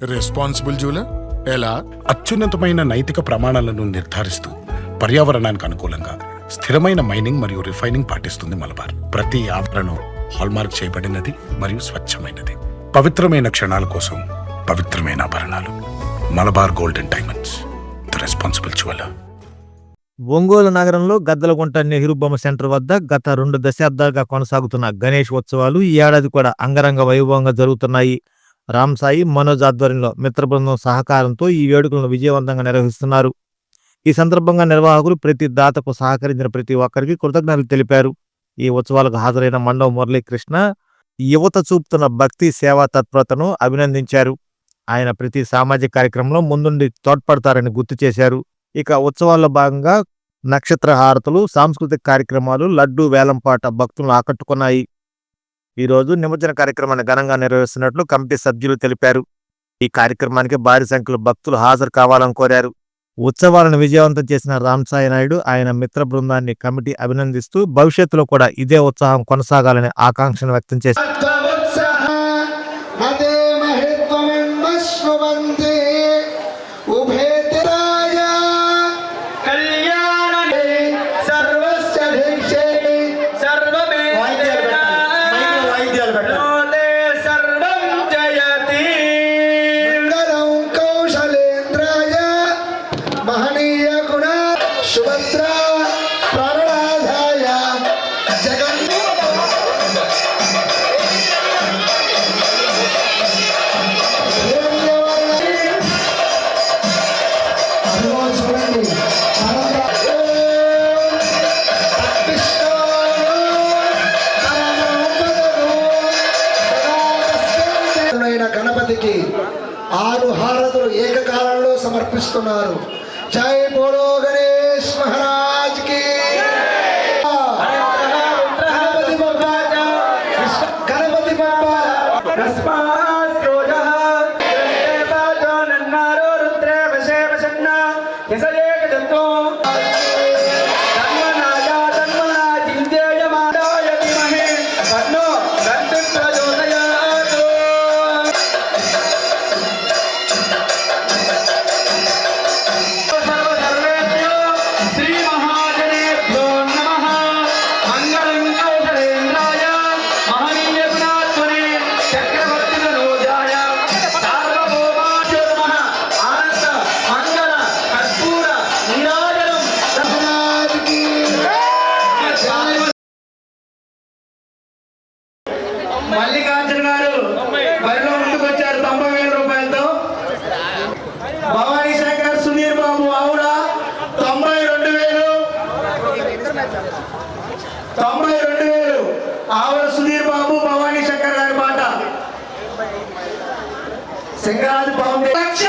Responsible jeweller ఎలా? అత్యున్నతమైన నైతిక ప్రమాణాలను నిర్ధారిస్తూ పర్యావరణానికి అనుకూలంగా స్థిరమైన మైనింగ్ మరియు రిఫైనింగ్ పాటిస్తుంది మలబార్. ప్రతి ఆభరణం హాల్మార్క్ చేయబడినది మరియు స్వచ్ఛమైనది. పవిత్రమైన క్షణాల కోసం పవిత్రమైన ఆభరణాలు. Malabar golden diamonds the responsible jeweller Ongole నగరంలో గద్దలగుంట నెహ్రూ బొమ్మ సెంటర్ వద్ద గత రెండు దశాబ్దాలుగా కొనసాగుతున్న గణేష్ ఉత్సవాలు ఈ ఏడాది కూడా అంగరంగ వైభవంగా జరుగుతున్నాయి. రామ్సాయి మనోజ్ ఆధ్వర్యంలో మిత్రబృందం సహకారంతో ఈ వేడుకలను విజయవంతంగా నిర్వహిస్తున్నారు. ఈ సందర్భంగా నిర్వాహకులు ప్రతి దాతకు సహకరించిన ప్రతి ఒక్కరికి కృతజ్ఞతలు తెలిపారు. ఈ ఉత్సవాలకు హాజరైన మండవ మురళీకృష్ణ యువత చూపుతున్న భక్తి సేవా తత్పరతను అభినందించారు. ఆయన ప్రతి సామాజిక కార్యక్రమంలో ముందుండి తోడ్పడతారని గుర్తు చేశారు. ఇక ఉత్సవాల్లో భాగంగా నక్షత్ర హారతులు సాంస్కృతిక కార్యక్రమాలు లడ్డు వేలంపాట భక్తులను ఆకట్టుకున్నాయి. ఈ రోజు నిమజ్జన కార్యక్రమాన్ని ఘనంగా నిర్వహిస్తున్నట్లు కమిటీ సభ్యులు తెలిపారు. ఈ కార్యక్రమానికి భారీ సంఖ్యలో భక్తులు హాజరు కావాలని కోరారు. ఉత్సవాలను విజయవంతం చేసిన రామసాయి నాయుడు ఆయన మిత్ర బృందాన్ని కమిటీ అభినందిస్తూ భవిష్యత్తులో కూడా ఇదే ఉత్సాహం కొనసాగాలని ఆకాంక్షను వ్యక్తం చేశారు. గణపతికి ఆరు హారతులు ఏకకాలంలో సమర్పిస్తున్నారు जय बोलो गणेश महाराज की। गणपति बप्पा गणपति बाबा సింగరాజు పవన్ లక్ష!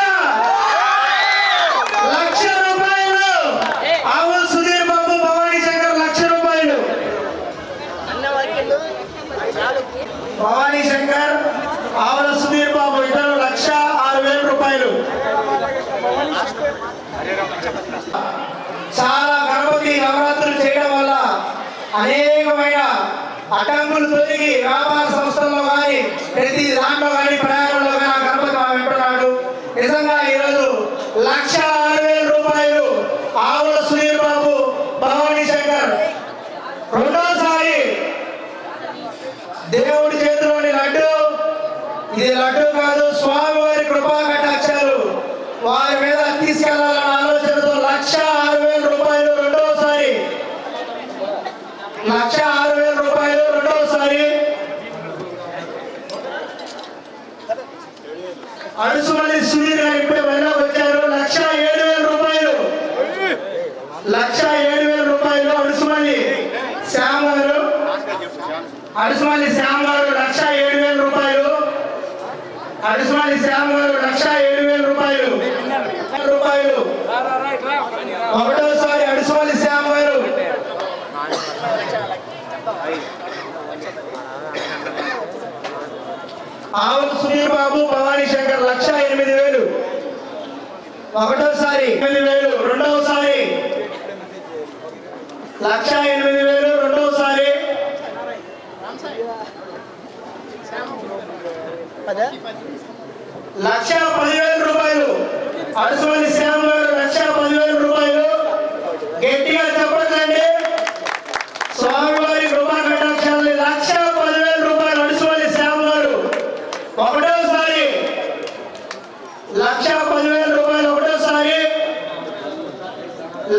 లక్ష రూపాయలు! ఆవుల సుధీర్ బాబు భవానీ శంకర్ లక్ష రూపాయలు. భవానీ శంకర్ ఆవుల సుధీర్ బాబు ఇద్దరు లక్ష ఆరు వేల రూపాయలు. చాలా గణపతి నవరాత్రులు చేయడం వల్ల అనేకమైన అటంకులు తొలగి వ్యాపార సంస్థల్లో కానీ ప్రతి దాంట్లో కానీ ప్రయాణంలో కానీ ఆ గణపతి మా నిజంగా ఈరోజు లక్ష ఆరు వేల రూపాయలు ఆవుల సుధీర్ బాబు భవానీ శంకర్ రెండోసారి దేవుడి చేతిలోని లడ్డు ఇది లడ్డు కాదు స్వామి వారి కృపా కటాక్షాలు వారి మీద తీసుకెళ్ళాలన్న ఆలోచనతో లక్ష ఆరు వేల రూపాయలు రెండవసారి లక్ష ఆరు వేల రూపాయలు రెండవసారి అడుసుమల్లి సుధీర్ గారు ఇప్పుడే వెళ్ళా వచ్చారు లక్ష ఏడు వేల రూపాయలు లక్ష ఏడు వేల రూపాయలు అడుసుమల్లి శ్యామ్ గారు అడుసుమల్లి శ్యామ్ గారు లక్ష ఏడు వేల రూపాయలు. అడుసుమల్లి శ్యామ్ గారు లక్ష ఏడు వేల రూపాయలు. రూపాయలు. ఒకటోసారి అడుసుమల్లి శ్యామ్ గారు ఆవుల సునీల్ బాబు భవానీ శంకర్ లక్ష ఎనిమిది వేలు. ఒకటోసారి ఎనిమిది వేలు. రెండవసారి లక్ష ఎనిమిది వేలు రెండవసారి లక్ష పదివేల రూపాయలు. అడుసుమల్లి శ్యామ్ గారు లక్ష పదివేల రూపాయలు గట్టిగా చెప్పండి స్వామివారి కృపా కటాక్షాలని లక్ష పదివేల రూపాయలు అడుసుమల్లి శ్యామ్ గారు ఒకటోసారి లక్ష పదివేల రూపాయలు ఒకటోసారి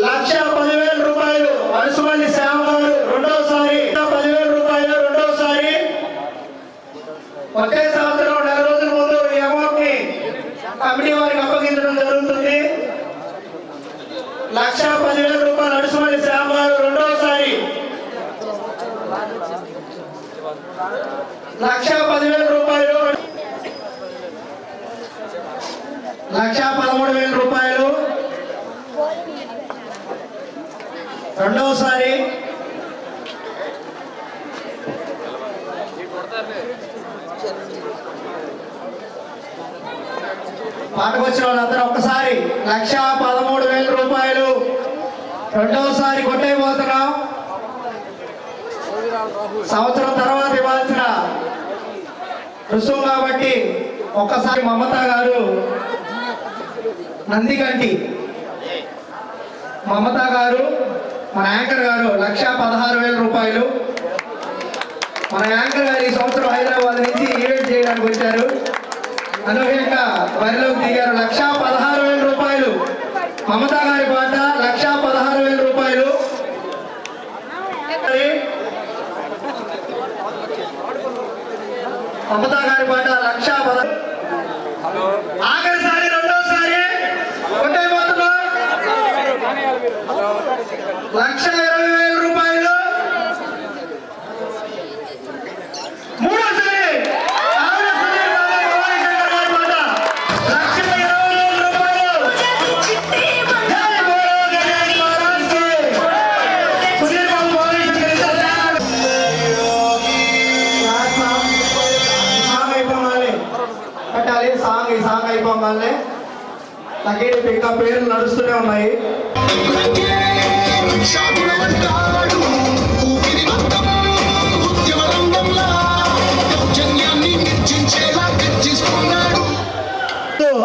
లక్ష పదివేల రూపాయలు అరుసుమల్లి శ్యామ్ గారు రెండోసారి పదివేల రూపాయలు రెండోసారి ఒకే సంవత్సరం నెల రోజుల ముందు ఈ అమౌంట్ని కమిటీ వారికి అప్పగించడం జరుగుతుంది లక్ష పదివేల రూపాయలు అడుసుమల్లి శ్యామ్ గారు రెండోసారి లక్ష పదివేల రూపాయలు. లక్ష పదమూడు వేల రూపాయలు. రెండవసారి. పాటకు వచ్చిన వాళ్ళందరూ ఒక్కసారి లక్ష పదమూడు వేల రూపాయలు. రెండవసారి కొట్టైపోతున్నాం సంవత్సరం తర్వాత ఇవ్వాలి రుసుము కాబట్టి ఒక్కసారి మమత గారు నందికంటి మమత గారు మన యాంకర్ గారు లక్ష పదహారు వేల రూపాయలు. మన యాంకర్ గారు ఈ సంవత్సరం హైదరాబాద్ నుంచి ఈవెంట్ చేయడానికి వచ్చారు. అనూహ్యంగా బరిలోకి దిగారు. లక్ష పదహారు వేల రూపాయలు మమత గారి పాట లక్ష పదహారు వేల రూపాయలు మమత గారి పాట లక్ష పద. ఆఖరిసారి రెండోసారి. కొట్టైపోతున్నాం లక్ష పెట్టాలి సాంగ్ ఈ సాంగ్ అయిపోవాలి లకేట్ ఇంకా పేర్లు నడుస్తూనే ఉన్నాయి.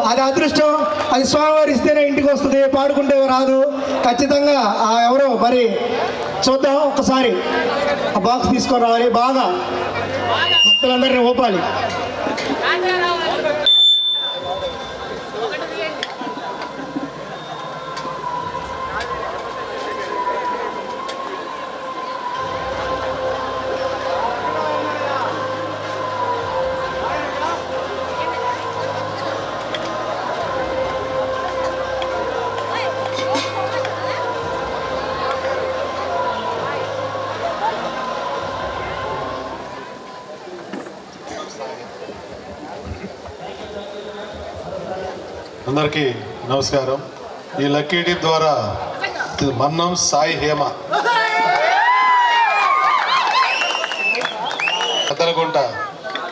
అది అదృష్టం. అది స్వామివారి ఇస్తేనే ఇంటికి వస్తుంది. పాడుకుంటే రాదు. ఖచ్చితంగా ఆ ఎవరో మరి చూద్దాం ఒక్కసారి ఆ బాక్స్ తీసుకొని రావాలి. బాగా. భక్తులందరినీ ఊపాలి. అందరికీ నమస్కారం. ఈ లక్కీ టీప్ ద్వారా మన్నం సాయి హేమ. అద్దలగుంట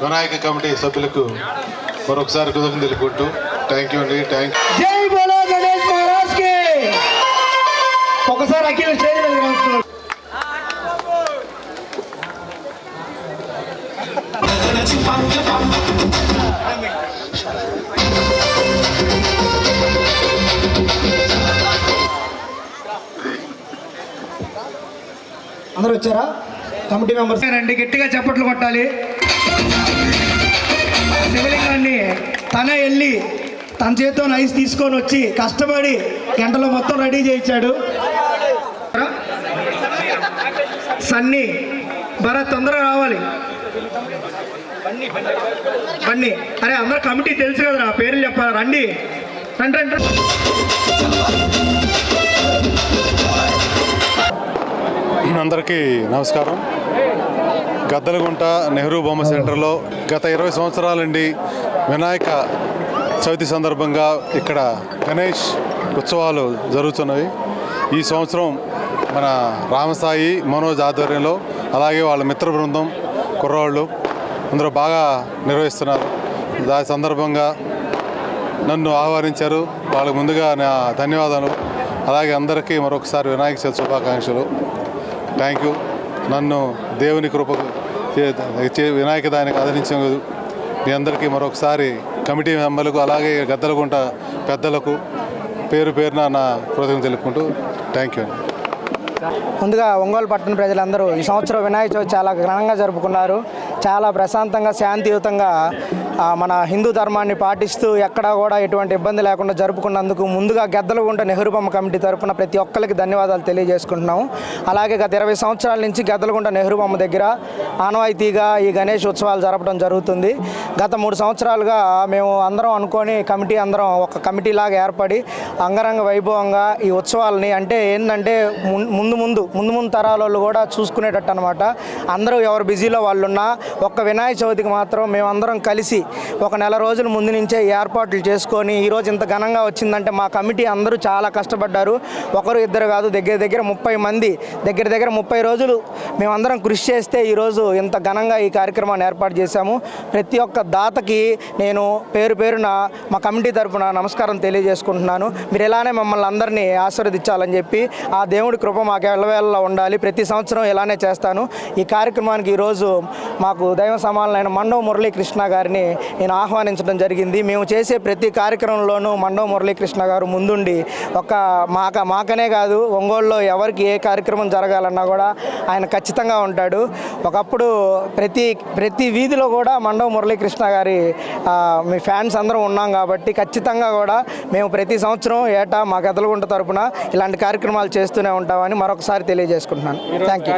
వినాయక కమిటీ సభ్యులకు మరొకసారి కృతజ్ఞతలు తెలుపుకుంటూ థ్యాంక్ యూ అండి థ్యాంక్ యూ అందరూ వచ్చారా? Committee members. రండి గట్టిగా చప్పట్లు కొట్టాలి. శివలింగాన్ని తనే వెళ్ళి తన చేతితో నైస్ తీసుకొని వచ్చి కష్టపడి గంటలో మొత్తం రెడీ చేయించాడు. సన్నీ భరత్ తొందరగా రావాలి. బండి అరే అందరు కమిటీ తెలుసు కదరా పేర్లు చెప్పాలి. రండి రండి రండి. అందరికీ నమస్కారం. గద్దలగుంట నెహ్రూ బొమ్మ సెంటర్లో గత ఇరవై సంవత్సరాల నుండి వినాయక చవితి సందర్భంగా ఇక్కడ గణేష్ ఉత్సవాలు జరుగుతున్నవి. ఈ సంవత్సరం మన రామసాయి మనోజ్ ఆధ్వర్యంలో అలాగే వాళ్ళ మిత్ర బృందం కుర్రాళ్ళు అందరూ బాగా నిర్వహిస్తున్నారు. దాని సందర్భంగా నన్ను ఆహ్వానించారు. వాళ్ళకు ముందుగా నా ధన్యవాదాలు. అలాగే అందరికీ మరొకసారి వినాయక చవితి శుభాకాంక్షలు. థ్యాంక్ యూ నన్ను దేవుని కృపకు చే- వినాయక దానికి ఆదరించినందుకు మీ అందరికీ మరొకసారి కమిటీ మెంబర్లకు అలాగే గద్దలగుంట పెద్దలకు పేరు పేరున నా కృతజ్ఞత తెలుపుకుంటూ థ్యాంక్ యూ ముందుగా ఒంగోలు పట్టణ ప్రజలందరూ ఈ సంవత్సరం వినాయక చవితి చాలా ఘనంగా జరుపుకున్నారు. చాలా ప్రశాంతంగా శాంతియుతంగా మన హిందూ ధర్మాన్ని పాటిస్తూ ఎక్కడా కూడా ఎటువంటి ఇబ్బంది లేకుండా జరుపుకున్నందుకు ముందుగా గద్దలగుంట నెహ్రూ బొమ్మ కమిటీ తరపున ప్రతి ఒక్కరికి ధన్యవాదాలు తెలియజేసుకుంటున్నాము. అలాగే గత ఇరవై సంవత్సరాల నుంచి గద్దలగుంట నెహ్రూ బొమ్మ దగ్గర ఆనవాయితీగా ఈ గణేష్ ఉత్సవాలు జరపడం జరుగుతుంది. గత మూడు సంవత్సరాలుగా మేము అందరం అనుకొని కమిటీ అందరం ఒక కమిటీ లాగా ఏర్పడి అంగరంగ వైభవంగా ఈ ఉత్సవాలని అంటే ఏంటంటే ముందు ముందు ముందు ముందు తరాల వాళ్ళు కూడా చూసుకునేటట్టు అనమాట అందరూ ఎవరు బిజీలో వాళ్ళున్నా ఒక్క వినాయక చవితికి మాత్రం మేమందరం కలిసి ఒక నెల రోజుల ముందు నుంచే ఏర్పాట్లు చేసుకొని ఈరోజు ఇంత ఘనంగా వచ్చిందంటే మా కమిటీ అందరూ చాలా కష్టపడ్డారు. ఒకరు ఇద్దరు కాదు దగ్గర దగ్గర ముప్పై మంది దగ్గర దగ్గర ముప్పై రోజులు మేమందరం కృషి చేస్తే ఈరోజు ఇంత ఘనంగా ఈ కార్యక్రమాన్ని ఏర్పాటు చేశాము. ప్రతి ఒక్క దాతకి నేను పేరు పేరున మా కమిటీ తరపున నమస్కారం తెలియజేసుకుంటున్నాను. మీరు ఇలానే మమ్మల్ని అందరినీ ఆశీర్వదించాలని చెప్పి ఆ దేవుడి కృప మాకు ఎల్లవేళలా ఉండాలి. ప్రతి సంవత్సరం ఇలానే చేస్తాను. ఈ కార్యక్రమానికి ఈరోజు మాకు దైవ సమానమైన మండవ మురళీకృష్ణ గారిని నేను ఆహ్వానించడం జరిగింది. మేము చేసే ప్రతి కార్యక్రమంలోనూ మండవ మురళీకృష్ణ గారు ముందుండి ఒక మాక మాకనే కాదు ఒంగోలులో ఎవరికి ఏ కార్యక్రమం జరగాలన్నా కూడా ఆయన ఖచ్చితంగా ఉంటాడు. ఒకప్పుడు ప్రతి ప్రతి వీధిలో కూడా మండవ మురళీకృష్ణ గారి మీ ఫ్యాన్స్ అందరం ఉన్నాం కాబట్టి ఖచ్చితంగా కూడా మేము ప్రతి సంవత్సరం ఏటా మా గదలగుంట తరపున ఇలాంటి కార్యక్రమాలు చేస్తూనే ఉంటామని మరొకసారి తెలియజేసుకుంటున్నాను. థ్యాంక్ యూ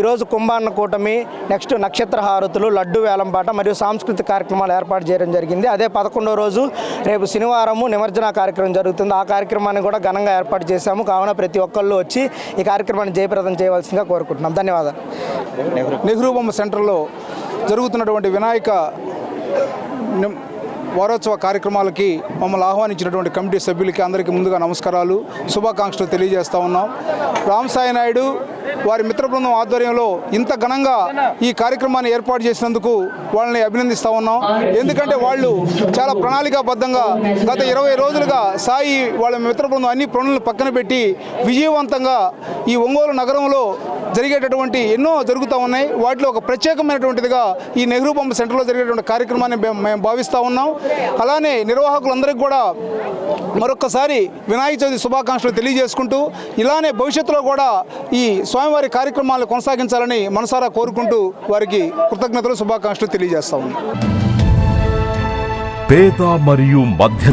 ఈరోజు కుంభాన్న కూటమి నెక్స్ట్ నక్షత్ర హారతులు లడ్డు వేలంపాట మరియు సాంస్కృతిక కార్యక్రమాలు ఏర్పాటు చేయడం జరిగింది. అదే పదకొండో రోజు రేపు శనివారము నిమజ్జన కార్యక్రమం జరుగుతుంది. ఆ కార్యక్రమాన్ని కూడా ఘనంగా ఏర్పాటు చేశాము. కావున ప్రతి ఒక్కళ్ళు వచ్చి ఈ కార్యక్రమాన్ని జయప్రదం చేయవలసిందిగా కోరుకుంటున్నాం. ధన్యవాదాలు. నెహ్రూ బొమ్మ సెంటర్లో జరుగుతున్నటువంటి వినాయక వారోత్సవ కార్యక్రమాలకి మమ్మల్ని ఆహ్వానించినటువంటి కమిటీ సభ్యులకి అందరికీ ముందుగా నమస్కారాలు. శుభాకాంక్షలు తెలియజేస్తా ఉన్నాం. రామ్ సాయి నాయుడు వారి మిత్ర బృందం ఆధ్వర్యంలో ఇంత ఘనంగా ఈ కార్యక్రమాన్ని ఏర్పాటు చేసినందుకు వాళ్ళని అభినందిస్తా ఉన్నాం. ఎందుకంటే వాళ్ళు చాలా ప్రణాళికాబద్ధంగా గత ఇరవై రోజులుగా సాయి వాళ్ళ మిత్ర బృందం అన్ని పనులను పక్కన పెట్టి విజయవంతంగా ఈ ఒంగోలు నగరంలో జరిగేటటువంటి ఎన్నో జరుగుతూ ఉన్నాయి. వాటిలో ఒక ప్రత్యేకమైనటువంటిదిగా ఈ నెహ్రూ బొమ్మ సెంటర్లో జరిగేటువంటి కార్యక్రమాన్ని మేము- మేము భావిస్తూ ఉన్నాం. అలానే నిర్వాహకులందరికీ కూడా మరొక్కసారి వినాయక చవితి శుభాకాంక్షలు తెలియజేసుకుంటూ ఇలానే భవిష్యత్తులో కూడా ఈ స్వామివారి కార్యక్రమాలు కొనసాగించాలని మనసారా కోరుకుంటూ వారికి కృతజ్ఞతలు శుభాకాంక్షలు తెలియజేస్తా ఉన్నాం. పేద మరియు మధ్య